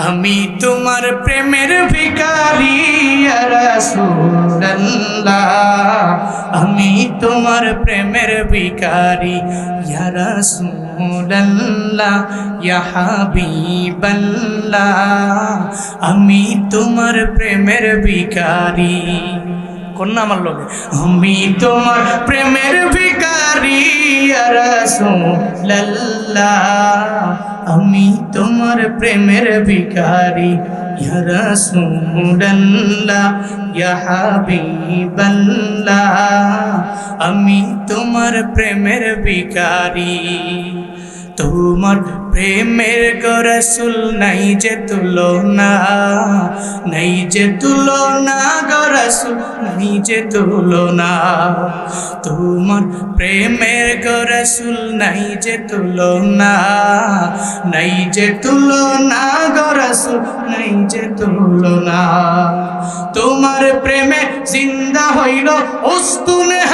আমি তোমার প্রেমের ভিকারি আমি তোমার প্রেমের ভিকারি ইয়া রাসূলুল্লাহ ইয়া হাবিবাল্লাহ। আমি তোমার প্রেমের ভিকারি কন্যা আমার লোকে আমি তোমার প্রেমের ভিকারি ইয়া রাসূলুল্লাহ আমি তোমার প্রেমের ভিকারি ইয়া রাসূলুল্লাহ ইয়া হাবিবাল্লাহ আমি তোমার প্রেমের ভিকারি তোমার প্রেমের গরসুল নাই যে তুলনা, নাই যে তুলনা গরসুল নাই যে তুলনা। তোমার প্রেমের গরসুল নাই যে তুলনা, নাই যে তুলনা গরসুল নাই যে তুলনা। তোমার প্রেমে জিন্দা হইল ইয়া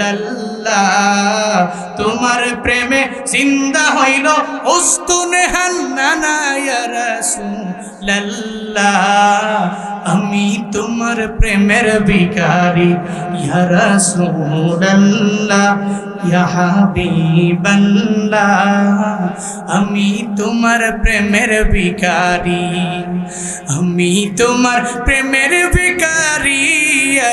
রাসূলুল্লাহ তোমার প্রেমে জিন্দা হইল উস্তুনে হান্নানা ইয়া রাসূলুল্লাহ, আমি তোমার প্রেমের ভিখারি, ইয়া রাসূলুল্লাহ, ইয়া হাবিবাল্লাহ, আমি তোমার প্রেমের ভিখারি, আমি তোমার প্রেমের ভিখারি, ইয়া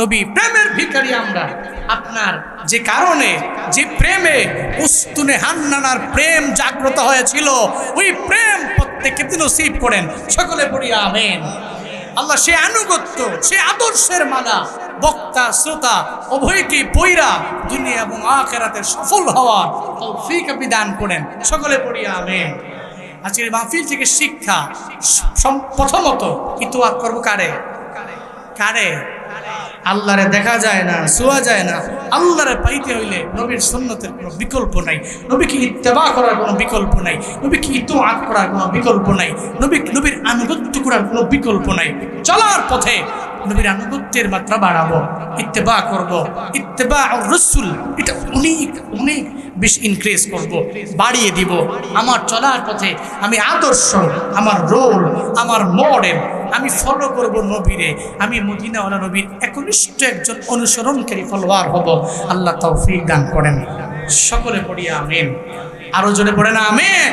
নবী, প্রেমের ভিখারি আমরা। আপনার যে কারণে, যে প্রেমে উস্তুনে হান্নানার প্রেম জাগ্রত হয়েছিল, ওই প্রেম প্রত্যেককে তিনি নসিব করেন। সকলে পড়ি, আমেন। আল্লাহ সে আনুগত্য, সে আদর্শের মালা, বক্তা, শ্রোতা উভয়কে পৈরা দুনিয়া এবং আখেরাতে সফল হওয়ার তৌফিক আপনি দান করেন। সকলে পড়ি, আমেন। আজকের মাহফিল থেকে শিক্ষা প্রথমত ইতোয়াক করব কারে? কারে? আল্লাহরে দেখা যায় না, শোয়া যায় না। আল্লাহরে পাইতে হইলে নবীর সন্ন্যতের কোনো বিকল্প নাই। নবীকে ইত্তেবা করার কোনো বিকল্প নাই। নবীকে ইতো আঁক করার কোনো বিকল্প নাই। নবী নবীর আনুগত্য করার কোনো বিকল্প নাই। চলার পথে নবীর আনুগত্যের মাত্রা বাড়াবো, ইত্তেবা করব। ইত্তেবা রসুল, এটা অনেক অনেক বেশি ইনক্রিজ করব, বাড়িয়ে দিব। আমার চলার পথে আমি আদর্শ, আমার রোল আমার মডেল আমি ফলো করব নবীরে। আমি মদিনাওয়ালা নবীর একনিষ্ঠ একজন অনুসরণকারী ফলোয়ার হব। আল্লাহ তৌফিক দান করেন। সকলে পড়িয়া আমেন। আরও জোরে পড়ে না আমেন।